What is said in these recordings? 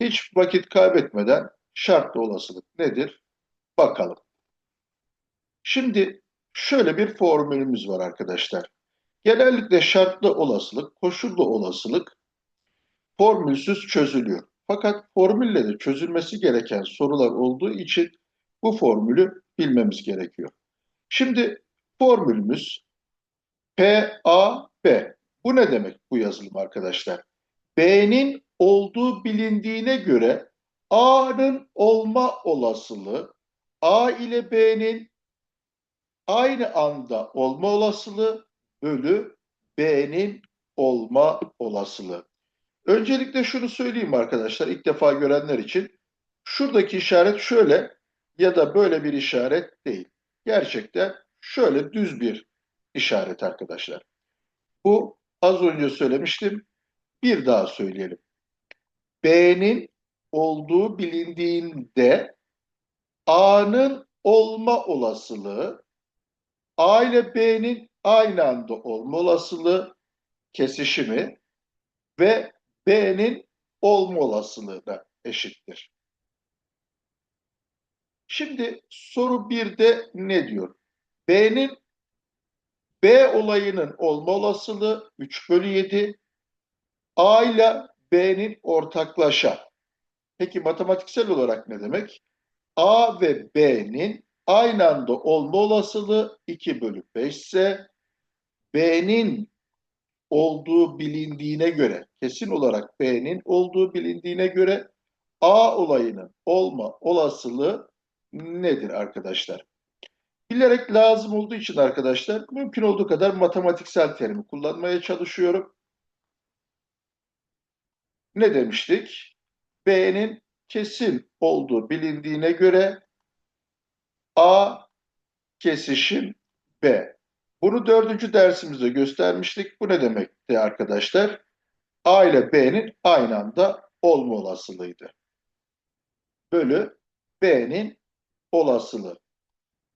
Hiç vakit kaybetmeden şartlı olasılık nedir? Bakalım. Şimdi şöyle bir formülümüz var arkadaşlar. Genellikle şartlı olasılık, koşullu olasılık formülsüz çözülüyor. Fakat formülle de çözülmesi gereken sorular olduğu için bu formülü bilmemiz gerekiyor. Şimdi formülümüz P, A, B. Bu ne demek bu yazılım arkadaşlar? B'nin olduğu bilindiğine göre A'nın olma olasılığı A ile B'nin aynı anda olma olasılığı bölü B'nin olma olasılığı. Öncelikle şunu söyleyeyim arkadaşlar ilk defa görenler için. Şuradaki işaret şöyle ya da böyle bir işaret değil. Gerçekten şöyle düz bir işaret arkadaşlar. Bu az önce söylemiştim. Bir daha söyleyelim. B'nin olduğu bilindiğinde A'nın olma olasılığı A ile B'nin aynı anda olma olasılığı kesişimi ve B'nin olma olasılığına eşittir. Şimdi soru 1'de ne diyor? B'nin B olayının olma olasılığı 3 bölü 7. A ile B'nin ortaklaşa. Peki matematiksel olarak ne demek? A ve B'nin aynı anda olma olasılığı 2 bölü 5 ise B'nin olduğu bilindiğine göre, kesin olarak B'nin olduğu bilindiğine göre A olayının olma olasılığı nedir arkadaşlar? Bilerek lazım olduğu için arkadaşlar mümkün olduğu kadar matematiksel terimi kullanmaya çalışıyorum. Ne demiştik? B'nin kesin olduğu bilindiğine göre A kesişim B. Bunu dördüncü dersimizde göstermiştik. Bu ne demekti arkadaşlar? A ile B'nin aynı anda olma olasılığıydı. Bölü B'nin olasılığı.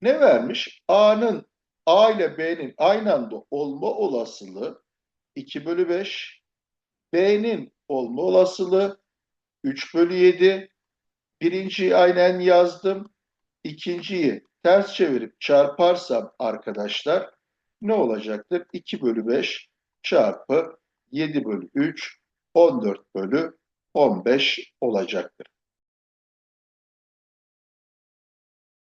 Ne vermiş? A'nın A ile B'nin aynı anda olma olasılığı 2 bölü 5. B'nin olma olasılığı 3 bölü 7. Birinciyi aynen yazdım. İkinciyi ters çevirip çarparsam arkadaşlar ne olacaktır? 2 bölü 5 çarpı 7 bölü 3 14 bölü 15 olacaktır.